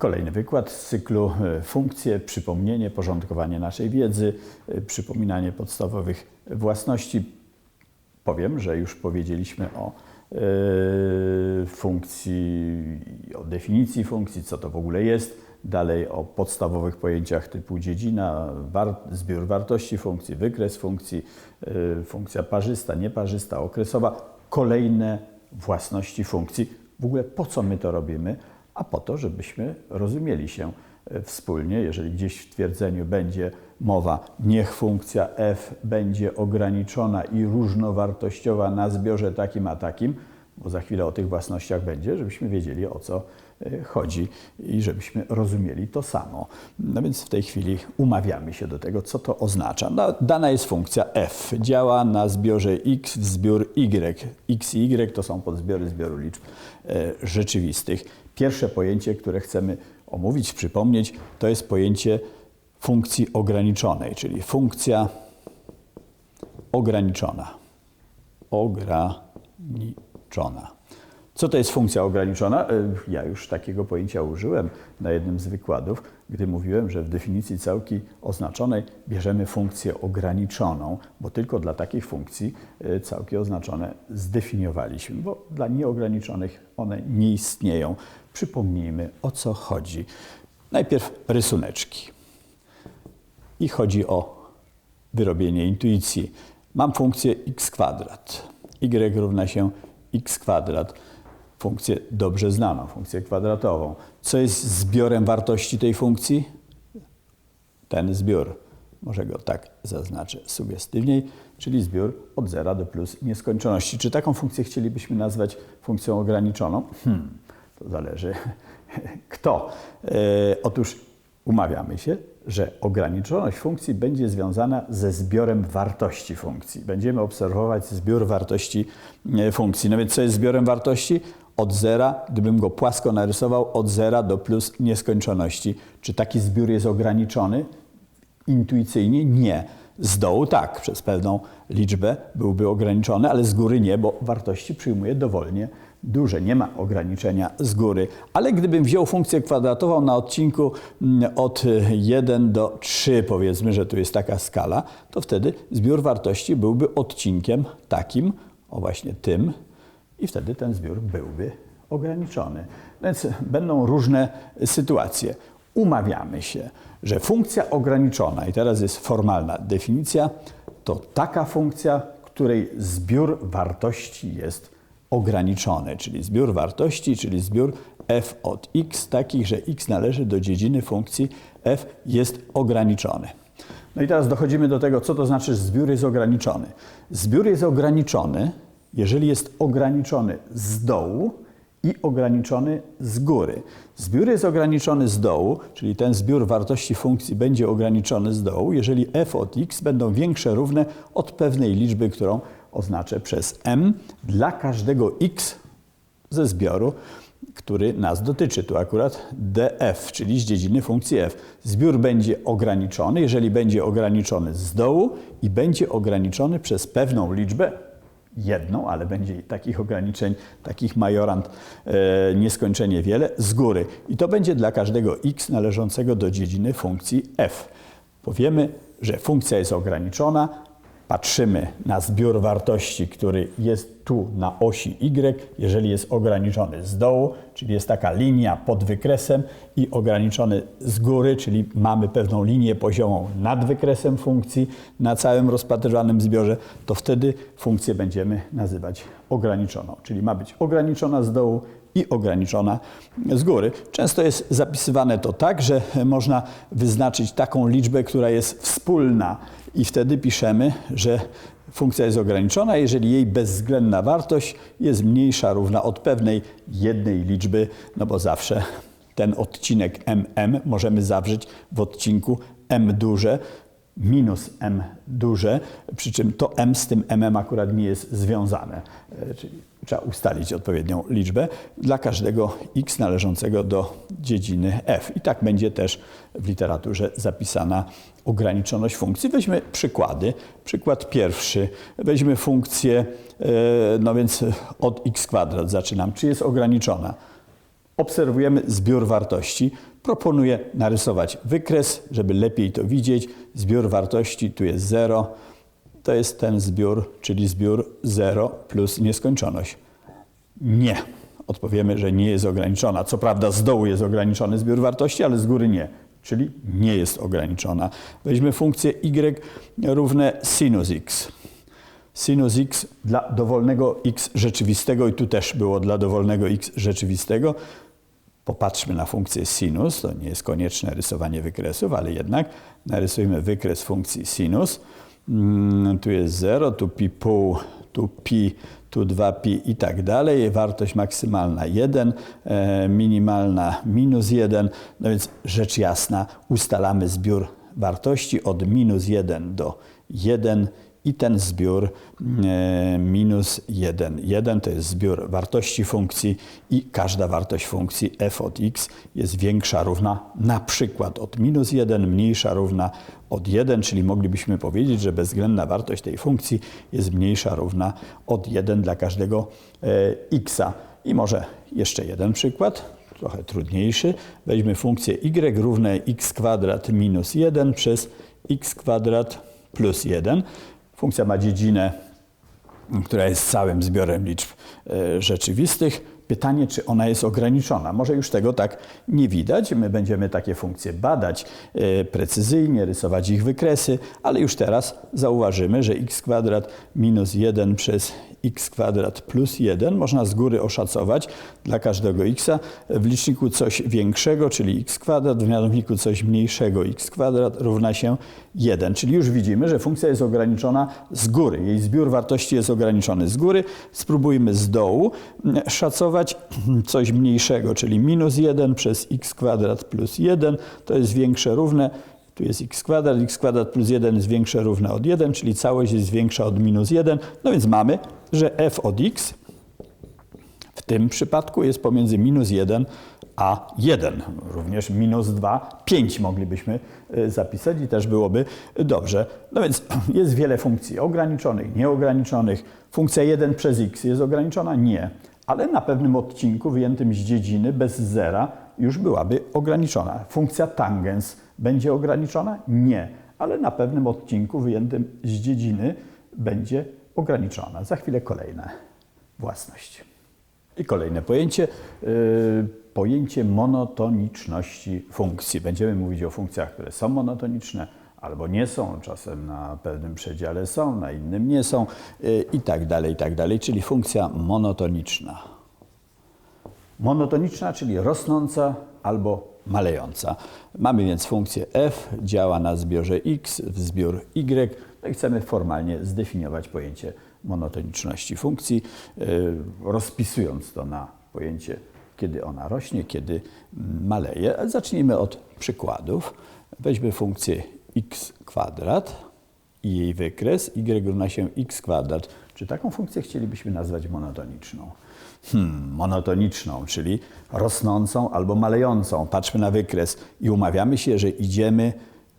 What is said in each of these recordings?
Kolejny wykład z cyklu e, funkcje, przypomnienie, porządkowanie naszej wiedzy, e, przypominanie podstawowych własności. Powiem, że już powiedzieliśmy o e, funkcji, o definicji funkcji, co to w ogóle jest, dalej o podstawowych pojęciach typu dziedzina, war, zbiór wartości funkcji, wykres funkcji, funkcja parzysta, nieparzysta, okresowa, kolejne własności funkcji. W ogóle po co my to robimy? A po to, żebyśmy rozumieli się e, wspólnie. Jeżeli gdzieś w twierdzeniu będzie mowa, niech funkcja f będzie ograniczona i różnowartościowa na zbiorze takim a takim, bo za chwilę o tych własnościach będzie, żebyśmy wiedzieli o co e, chodzi i żebyśmy rozumieli to samo. No więc w tej chwili umawiamy się do tego, co to oznacza. No, dana jest funkcja f, działa na zbiorze x w zbiór y. x i y to są podzbiory zbioru liczb e, rzeczywistych. Pierwsze pojęcie, które chcemy omówić, przypomnieć, to jest pojęcie funkcji ograniczonej, czyli funkcja ograniczona. Ograniczona. Co to jest funkcja ograniczona? E, ja już takiego pojęcia użyłem na jednym z wykładów, gdy mówiłem, że w definicji całki oznaczonej bierzemy funkcję ograniczoną, bo tylko dla takich funkcji e, całki oznaczone zdefiniowaliśmy, bo dla nieograniczonych one nie istnieją. Przypomnijmy o co chodzi. Najpierw rysuneczki. I chodzi o wyrobienie intuicji. Mam funkcję x kwadrat. y równa się x kwadrat funkcję dobrze znaną, funkcję kwadratową. Co jest zbiorem wartości tej funkcji? Ten zbiór. Może go tak zaznaczę sugestywniej, czyli zbiór od zera do plus nieskończoności. Czy taką funkcję chcielibyśmy nazwać funkcją ograniczoną? Hmm, to zależy kto. E, otóż umawiamy się, że ograniczoność funkcji będzie związana ze zbiorem wartości funkcji. Będziemy obserwować zbiór wartości e, funkcji. No więc co jest zbiorem wartości? Od zera, gdybym go płasko narysował, od zera do plus nieskończoności. Czy taki zbiór jest ograniczony? Intuicyjnie nie. Z dołu tak, przez pewną liczbę byłby ograniczony, ale z góry nie, bo wartości przyjmuje dowolnie duże, nie ma ograniczenia z góry. Ale gdybym wziął funkcję kwadratową na odcinku mm, od 1 do 3, powiedzmy, że tu jest taka skala, to wtedy zbiór wartości byłby odcinkiem takim, o właśnie tym, i wtedy ten zbiór byłby ograniczony. Więc będą różne sytuacje. Umawiamy się, że funkcja ograniczona, i teraz jest formalna definicja, to taka funkcja, której zbiór wartości jest ograniczony, czyli zbiór wartości, czyli zbiór f od x, takich, że x należy do dziedziny funkcji f jest ograniczony. No i teraz dochodzimy do tego, co to znaczy, że zbiór jest ograniczony. Zbiór jest ograniczony, jeżeli jest ograniczony z dołu i ograniczony z góry. Zbiór jest ograniczony z dołu, czyli ten zbiór wartości funkcji będzie ograniczony z dołu, jeżeli f od x będą większe, równe od pewnej liczby, którą oznaczę przez m dla każdego x ze zbioru, który nas dotyczy. Tu akurat df, czyli z dziedziny funkcji f. Zbiór będzie ograniczony, jeżeli będzie ograniczony z dołu i będzie ograniczony przez pewną liczbę, jedną, ale będzie takich ograniczeń, takich majorant e, nieskończenie wiele z góry. I to będzie dla każdego x należącego do dziedziny funkcji f. Powiemy, że funkcja jest ograniczona, patrzymy na zbiór wartości, który jest tu na osi y, jeżeli jest ograniczony z dołu, czyli jest taka linia pod wykresem i ograniczony z góry, czyli mamy pewną linię poziomą nad wykresem funkcji na całym rozpatrywanym zbiorze, to wtedy funkcję będziemy nazywać ograniczoną, czyli ma być ograniczona z dołu i ograniczona z góry. Często jest zapisywane to tak, że można wyznaczyć taką liczbę, która jest wspólna. I wtedy piszemy, że funkcja jest ograniczona, jeżeli jej bezwzględna wartość jest mniejsza, równa od pewnej jednej liczby, no bo zawsze ten odcinek mm możemy zawrzeć w odcinku m duże minus m duże, przy czym to m z tym m akurat nie jest związane, e, czyli trzeba ustalić odpowiednią liczbę dla każdego x należącego do dziedziny f. I tak będzie też w literaturze zapisana ograniczoność funkcji. Weźmy przykłady. Przykład pierwszy. Weźmy funkcję, e, no więc od x kwadrat zaczynam. Czy jest ograniczona? Obserwujemy zbiór wartości. Proponuję narysować wykres, żeby lepiej to widzieć. Zbiór wartości tu jest 0. To jest ten zbiór, czyli zbiór 0 plus nieskończoność. Nie. Odpowiemy, że nie jest ograniczona. Co prawda z dołu jest ograniczony zbiór wartości, ale z góry nie. Czyli nie jest ograniczona. Weźmy funkcję y równe sinus x. Sinus x dla dowolnego x rzeczywistego i tu też było dla dowolnego x rzeczywistego. Popatrzmy na funkcję sinus. To nie jest konieczne rysowanie wykresów, ale jednak narysujmy wykres funkcji sinus. Mm, Tu jest 0, tu pi pół, tu pi, tu 2pi i tak dalej. Wartość maksymalna 1, e, minimalna minus 1. No więc rzecz jasna, ustalamy zbiór wartości od minus 1 do 1 i ten zbiór e, minus 1. 1 to jest zbiór wartości funkcji i każda wartość funkcji f od x jest większa, równa na przykład od minus 1, mniejsza, równa od 1, czyli moglibyśmy powiedzieć, że bezwzględna wartość tej funkcji jest mniejsza, równa od 1 dla każdego e, x. I może jeszcze jeden przykład trochę trudniejszy. Weźmy funkcję y równe x kwadrat minus 1 przez x kwadrat plus 1. Funkcja ma dziedzinę, która jest całym zbiorem liczb e, rzeczywistych. Pytanie, czy ona jest ograniczona. Może już tego tak nie widać. My będziemy takie funkcje badać e, precyzyjnie, rysować ich wykresy, ale już teraz zauważymy, że x kwadrat minus 1 przez x kwadrat plus 1 można z góry oszacować dla każdego x w liczniku coś większego, czyli x kwadrat, w mianowniku coś mniejszego x kwadrat równa się 1. Czyli już widzimy, że funkcja jest ograniczona z góry. Jej zbiór wartości jest ograniczony z góry. Spróbujmy z dołu szacować coś mniejszego, czyli minus 1 przez x kwadrat plus 1. To jest większe równe tu jest x kwadrat, x kwadrat plus 1 jest większe równe od 1, czyli całość jest większa od minus 1. No więc mamy, że f od x w tym przypadku jest pomiędzy minus 1 a 1. Również minus 2, 5 moglibyśmy y, zapisać i też byłoby dobrze. No więc jest wiele funkcji ograniczonych, nieograniczonych. Funkcja 1 przez x jest ograniczona? Nie. Ale na pewnym odcinku wyjętym z dziedziny bez zera już byłaby ograniczona. Funkcja tangens będzie ograniczona? Nie, ale na pewnym odcinku wyjętym z dziedziny będzie ograniczona. Za chwilę kolejna własność. I kolejne pojęcie, yy, pojęcie monotoniczności funkcji. Będziemy mówić o funkcjach, które są monotoniczne albo nie są, czasem na pewnym przedziale są, na innym nie są yy, i tak dalej, i tak dalej, czyli funkcja monotoniczna. Monotoniczna, czyli rosnąca albo malejąca. Mamy więc funkcję f, działa na zbiorze x w zbiór y, no i chcemy formalnie zdefiniować pojęcie monotoniczności funkcji, yy, rozpisując to na pojęcie, kiedy ona rośnie, kiedy maleje. Zacznijmy od przykładów. Weźmy funkcję x kwadrat i jej wykres y równa się x kwadrat. Czy taką funkcję chcielibyśmy nazwać monotoniczną? Hmm, monotoniczną, czyli rosnącą albo malejącą. Patrzmy na wykres i umawiamy się, że idziemy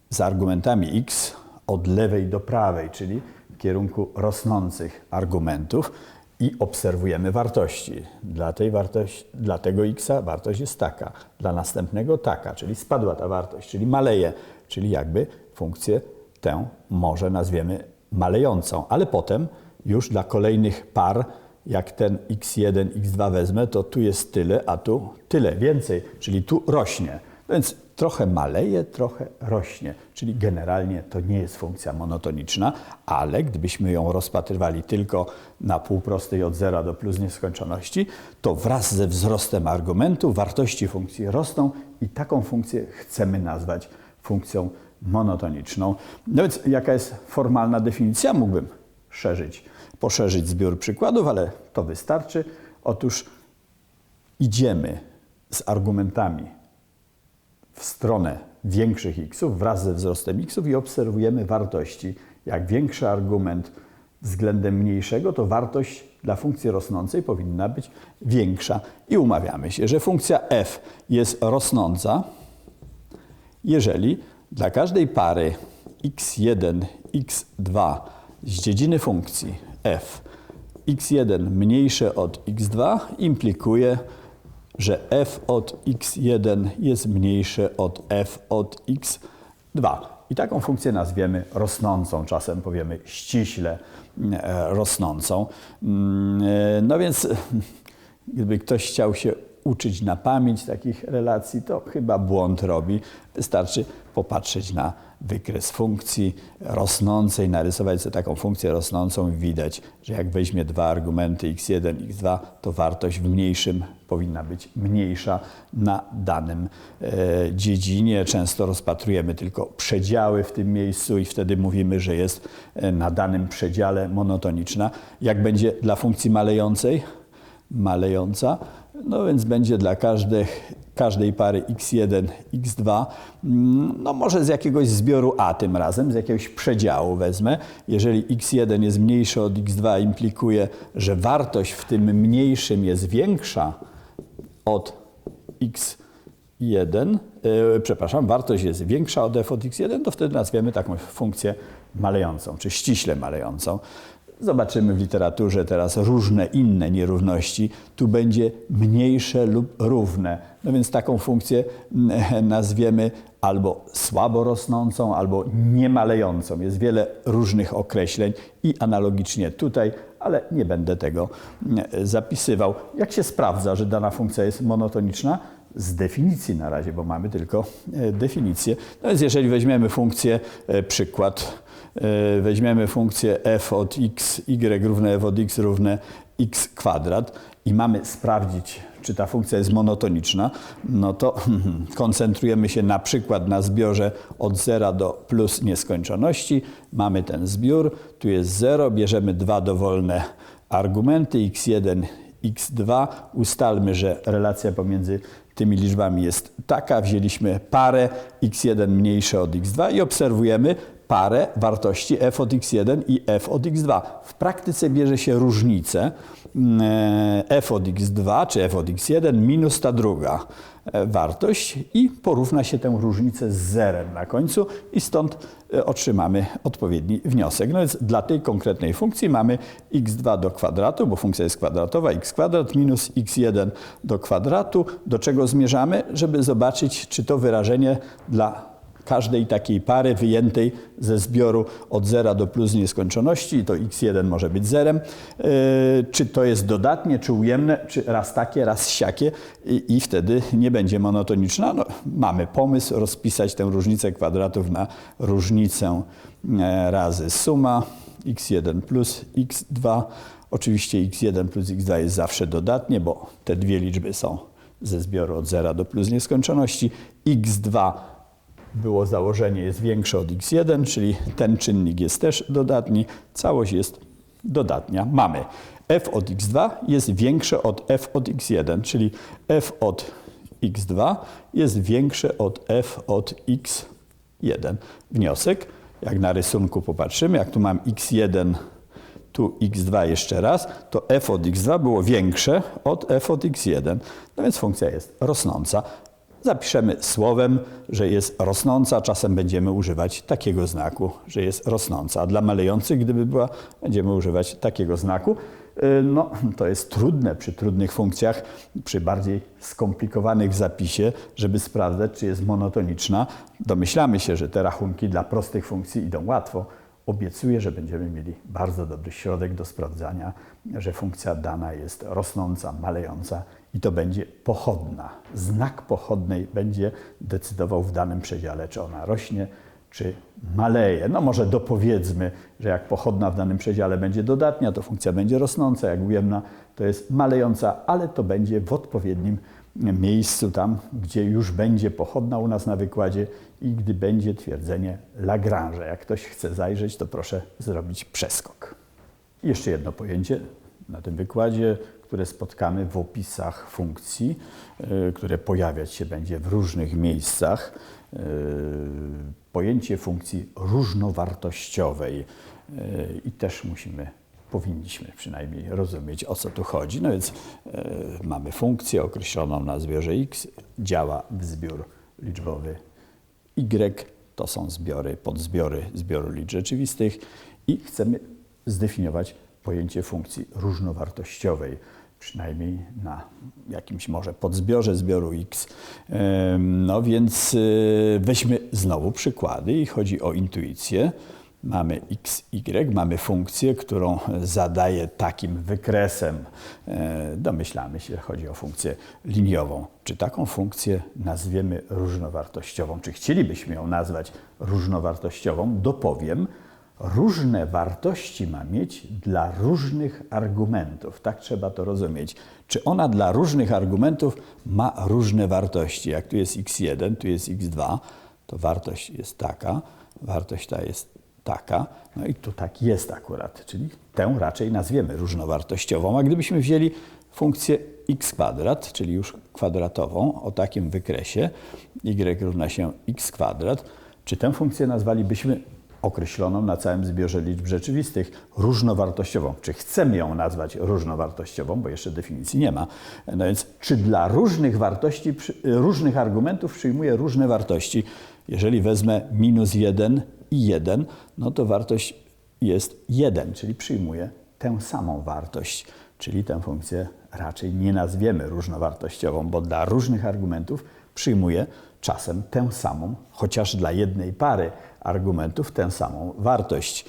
z argumentami x od lewej do prawej, czyli w kierunku rosnących argumentów i obserwujemy wartości. Dla, tej wartości, dla tego x wartość jest taka, dla następnego taka, czyli spadła ta wartość, czyli maleje, czyli jakby funkcję tę może nazwiemy malejącą, ale potem już dla kolejnych par jak ten x1, x2 wezmę, to tu jest tyle, a tu tyle, więcej, czyli tu rośnie. Więc trochę maleje, trochę rośnie, czyli generalnie to nie jest funkcja monotoniczna, ale gdybyśmy ją rozpatrywali tylko na półprostej od zera do plus nieskończoności, to wraz ze wzrostem argumentu wartości funkcji rosną i taką funkcję chcemy nazwać funkcją monotoniczną. No więc jaka jest formalna definicja? Mógłbym szerzyć poszerzyć zbiór przykładów, ale to wystarczy. Otóż idziemy z argumentami w stronę większych xów wraz ze wzrostem xów i obserwujemy wartości. Jak większy argument względem mniejszego, to wartość dla funkcji rosnącej powinna być większa. I umawiamy się, że funkcja f jest rosnąca, jeżeli dla każdej pary x1, x2 z dziedziny funkcji f x1 mniejsze od x2 implikuje, że f od x1 jest mniejsze od f od x2. I taką funkcję nazwiemy rosnącą, czasem powiemy ściśle e, rosnącą. Mm, e, No więc gdyby ktoś chciał się uczyć na pamięć takich relacji, to chyba błąd robi. Wystarczy popatrzeć na wykres funkcji rosnącej, narysować sobie taką funkcję rosnącą i widać, że jak weźmie dwa argumenty x1, x2, to wartość w mniejszym powinna być mniejsza na danym e, dziedzinie. Często rozpatrujemy tylko przedziały w tym miejscu i wtedy mówimy, że jest e, na danym przedziale monotoniczna. Jak będzie dla funkcji malejącej? Malejąca. No więc będzie dla każdych, każdej pary x1, x2, mm, no może z jakiegoś zbioru a tym razem, z jakiegoś przedziału wezmę. Jeżeli x1 jest mniejszy od x2, implikuje, że wartość w tym mniejszym jest większa od x1, e, przepraszam, wartość jest większa od f od x1, to wtedy nazwiemy taką funkcję malejącą, czy ściśle malejącą. Zobaczymy w literaturze teraz różne inne nierówności. Tu będzie mniejsze lub równe. No więc taką funkcję mm, nazwiemy albo słabo rosnącą, albo niemalejącą. Jest wiele różnych określeń i analogicznie tutaj, ale nie będę tego mm, zapisywał. Jak się sprawdza, że dana funkcja jest monotoniczna? Z definicji na razie, bo mamy tylko e, definicję. No więc jeżeli weźmiemy funkcję, e, przykład, weźmiemy funkcję f od x, y równe f od x równe x kwadrat i mamy sprawdzić, czy ta funkcja jest monotoniczna, no to koncentrujemy się na przykład na zbiorze od 0 do plus nieskończoności. Mamy ten zbiór, tu jest 0, bierzemy dwa dowolne argumenty x1, x2. Ustalmy, że relacja pomiędzy tymi liczbami jest taka. Wzięliśmy parę x1 mniejsze od x2 i obserwujemy parę wartości f od x1 i f od x2. W praktyce bierze się różnicę mm, f od x2 czy f od x1 minus ta druga e, wartość i porówna się tę różnicę z zerem na końcu i stąd e, otrzymamy odpowiedni wniosek. No więc dla tej konkretnej funkcji mamy x2 do kwadratu, bo funkcja jest kwadratowa, x kwadrat minus x1 do kwadratu. Do czego zmierzamy? Żeby zobaczyć, czy to wyrażenie dla każdej takiej pary wyjętej ze zbioru od zera do plus nieskończoności, to x1 może być zerem, yy, czy to jest dodatnie, czy ujemne, czy raz takie, raz siakie i, i wtedy nie będzie monotoniczna. No, mamy pomysł rozpisać tę różnicę kwadratów na różnicę e, razy suma x1 plus x2. Oczywiście x1 plus x2 jest zawsze dodatnie, bo te dwie liczby są ze zbioru od zera do plus nieskończoności. x2 było założenie jest większe od x1, czyli ten czynnik jest też dodatni, całość jest dodatnia. Mamy f od x2 jest większe od f od x1, czyli f od x2 jest większe od f od x1. Wniosek, jak na rysunku popatrzymy, jak tu mam x1, tu x2 jeszcze raz, to f od x2 było większe od f od x1. No więc funkcja jest rosnąca zapiszemy słowem, że jest rosnąca. Czasem będziemy używać takiego znaku, że jest rosnąca. A dla malejących, gdyby była, będziemy używać takiego znaku. Y, No, to jest trudne przy trudnych funkcjach, przy bardziej skomplikowanych w zapisie, żeby sprawdzać, czy jest monotoniczna. Domyślamy się, że te rachunki dla prostych funkcji idą łatwo. Obiecuję, że będziemy mieli bardzo dobry środek do sprawdzania, że funkcja dana jest rosnąca, malejąca i to będzie pochodna. Znak pochodnej będzie decydował w danym przedziale, czy ona rośnie, czy maleje. No może dopowiedzmy, że jak pochodna w danym przedziale będzie dodatnia, to funkcja będzie rosnąca, jak ujemna to jest malejąca, ale to będzie w odpowiednim miejscu, tam gdzie już będzie pochodna u nas na wykładzie i gdy będzie twierdzenie Lagrange. Jak ktoś chce zajrzeć, to proszę zrobić przeskok. Jeszcze jedno pojęcie na tym wykładzie, które spotkamy w opisach funkcji, y, które pojawiać się będzie w różnych miejscach. Y, Pojęcie funkcji różnowartościowej y, i też musimy, powinniśmy przynajmniej rozumieć, o co tu chodzi. No więc mamy funkcję określoną na zbiorze x, działa w zbiór liczbowy y, to są zbiory, podzbiory zbioru liczb rzeczywistych i chcemy zdefiniować pojęcie funkcji różnowartościowej. przynajmniej na jakimś może podzbiorze zbioru X. Em, No więc y, weźmy znowu przykłady i chodzi o intuicję. Mamy x, y, mamy funkcję, którą zadaję takim wykresem. E, Domyślamy się, chodzi o funkcję liniową. Czy taką funkcję nazwiemy różnowartościową? Czy chcielibyśmy ją nazwać różnowartościową? Dopowiem, różne wartości ma mieć dla różnych argumentów. Tak trzeba to rozumieć. Czy ona dla różnych argumentów ma różne wartości? Jak tu jest x1, tu jest x2, to wartość jest taka, wartość ta jest taka, no i tu tak jest akurat, czyli tę raczej nazwiemy różnowartościową. A gdybyśmy wzięli funkcję x kwadrat, czyli już kwadratową, o takim wykresie, y równa się x kwadrat, czy tę funkcję nazwalibyśmy określoną na całym zbiorze liczb rzeczywistych różnowartościową? Czy chcemy ją nazwać różnowartościową, bo jeszcze definicji nie ma. No więc czy dla różnych wartości, przy- różnych argumentów przyjmuje różne wartości? Jeżeli wezmę minus 1 i 1, no to wartość jest 1, czyli przyjmuje tę samą wartość. Czyli tę funkcję raczej nie nazwiemy różnowartościową, bo dla różnych argumentów przyjmuje czasem tę samą, chociaż dla jednej pary argumentów tę samą wartość.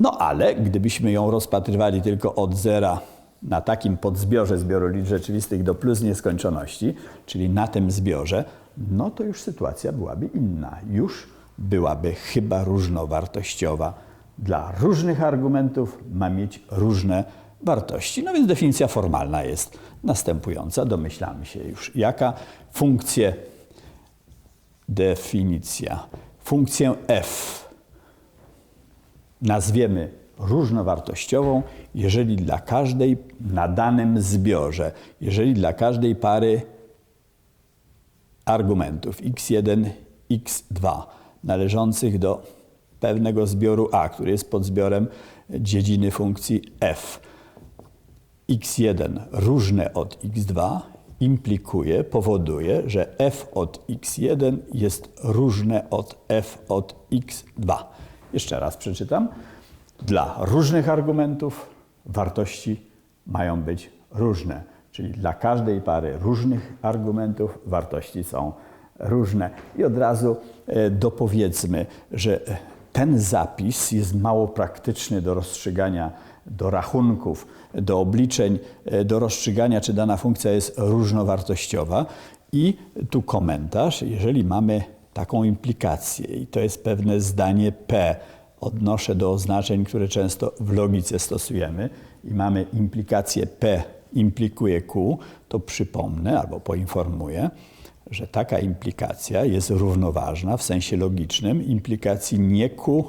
No ale gdybyśmy ją rozpatrywali tylko od zera na takim podzbiorze zbioru liczb rzeczywistych do plus nieskończoności, czyli na tym zbiorze, no to już sytuacja byłaby inna. Już byłaby chyba różnowartościowa. Dla różnych argumentów ma mieć różne wartości. No więc definicja formalna jest następująca. Domyślamy się już, jaka funkcję, definicja, funkcję f nazwiemy różnowartościową, jeżeli dla każdej na danym zbiorze, jeżeli dla każdej pary argumentów x1, x2 należących do pewnego zbioru A, który jest podzbiorem dziedziny funkcji f. x1 różne od x2 implikuje, powoduje, że f od x1 jest różne od f od x2. Jeszcze raz przeczytam. Dla różnych argumentów wartości mają być różne, czyli dla każdej pary różnych argumentów wartości są różne. I od razu e, dopowiedzmy, że ten zapis jest mało praktyczny do rozstrzygania, do rachunków, do obliczeń, e, do rozstrzygania, czy dana funkcja jest różnowartościowa. I tu komentarz, jeżeli mamy taką implikację, i to jest pewne zdanie P, odnoszę do oznaczeń, które często w logice stosujemy, i mamy implikację P implikuje Q, to przypomnę albo poinformuję, że taka implikacja jest równoważna w sensie logicznym implikacji nie Q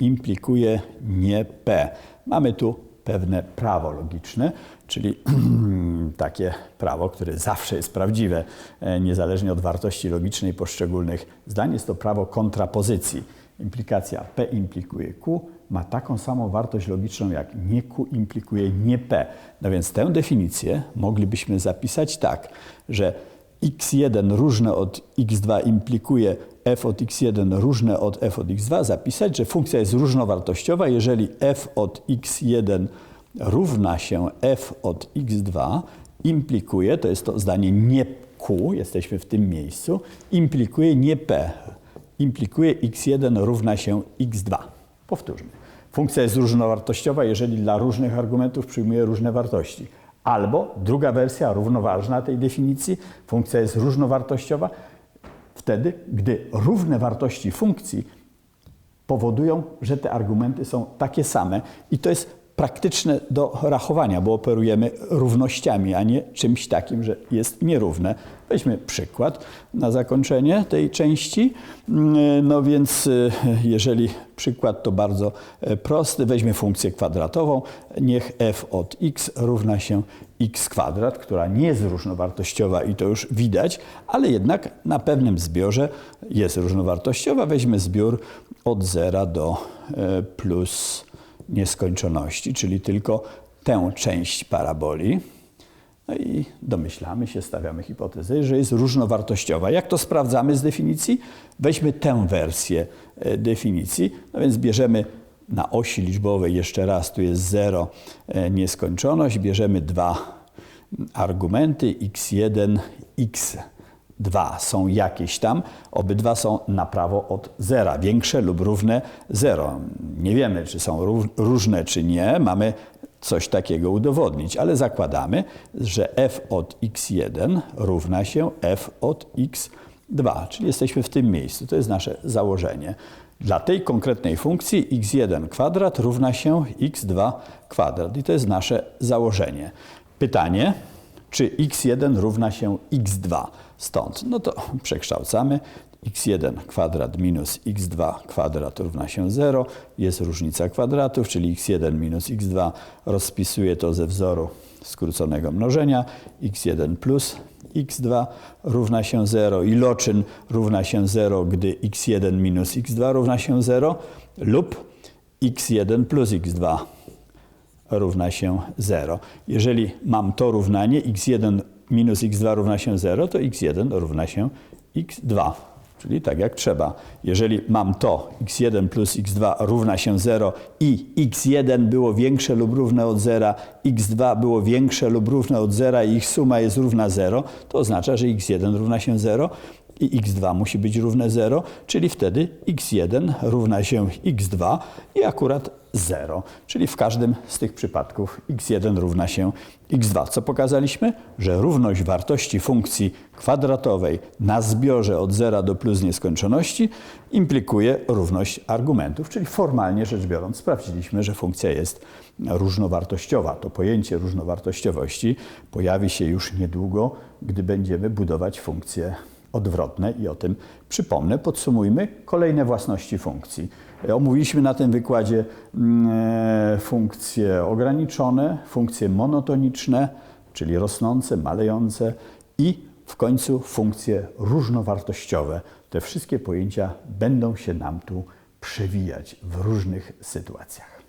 implikuje nie P. Mamy tu pewne prawo logiczne, czyli takie prawo, które zawsze jest prawdziwe, e, niezależnie od wartości logicznej poszczególnych zdań. Jest to prawo kontrapozycji. Implikacja P implikuje Q ma taką samą wartość logiczną jak nie Q implikuje nie P. No więc tę definicję moglibyśmy zapisać tak, że x1 różne od x2 implikuje f od x1 różne od f od x2, zapisać, że funkcja jest różnowartościowa, jeżeli f od x1 równa się f od x2, implikuje, to jest to zdanie nie q, jesteśmy w tym miejscu, implikuje nie p, implikuje x1 równa się x2. Powtórzmy. Funkcja jest różnowartościowa, jeżeli dla różnych argumentów przyjmuje różne wartości. Albo druga wersja, równoważna tej definicji, funkcja jest różnowartościowa wtedy, gdy równe wartości funkcji powodują, że te argumenty są takie same. I to jest praktyczne do rachowania, bo operujemy równościami, a nie czymś takim, że jest nierówne. Weźmy przykład na zakończenie tej części. No więc y, jeżeli przykład to bardzo e, prosty, weźmy funkcję kwadratową. Niech f od x równa się x kwadrat, która nie jest różnowartościowa i to już widać, ale jednak na pewnym zbiorze jest różnowartościowa. Weźmy zbiór od 0 do e, plus nieskończoności, czyli tylko tę część paraboli. No i domyślamy się, stawiamy hipotezę, że jest różnowartościowa. Jak to sprawdzamy z definicji? Weźmy tę wersję e, definicji. No więc bierzemy na osi liczbowej jeszcze raz, tu jest 0, nieskończoność, bierzemy 2 argumenty x1, x2 są jakieś tam, obydwa są na prawo od zera, większe lub równe 0. Nie wiemy, czy są ró- różne, czy nie. Mamy coś takiego udowodnić, ale zakładamy, że f od x1 równa się f od x2, czyli jesteśmy w tym miejscu. To jest nasze założenie. Dla tej konkretnej funkcji x1 kwadrat równa się x2 kwadrat i to jest nasze założenie. Pytanie, czy x1 równa się x2? Stąd, no to przekształcamy. x1 kwadrat minus x2 kwadrat równa się 0. Jest różnica kwadratów, czyli x1 minus x2. Rozpisuję to ze wzoru skróconego mnożenia. x1 plus x2 równa się 0. Iloczyn równa się 0, gdy x1 minus x2 równa się 0 lub x1 plus x2 równa się 0. Jeżeli mam to równanie x1 minus x2 równa się 0, to x1 równa się x2. Czyli tak jak trzeba. Jeżeli mam to x1 plus x2 równa się 0 i x1 było większe lub równe od 0, x2 było większe lub równe od 0 i ich suma jest równa 0, to oznacza, że x1 równa się 0 i x2 musi być równe 0, czyli wtedy x1 równa się x2 i akurat 0. Czyli w każdym z tych przypadków x1 równa się x2. Co pokazaliśmy? Że równość wartości funkcji kwadratowej na zbiorze od 0 do plus nieskończoności implikuje równość argumentów, czyli formalnie rzecz biorąc sprawdziliśmy, że funkcja jest różnowartościowa. To pojęcie różnowartościowości pojawi się już niedługo, gdy będziemy budować funkcje odwrotne i o tym przypomnę. Podsumujmy kolejne własności funkcji. Omówiliśmy na tym wykładzie mm, e, funkcje ograniczone, funkcje monotoniczne, czyli rosnące, malejące i w końcu funkcje różnowartościowe. Te wszystkie pojęcia będą się nam tu przewijać w różnych sytuacjach.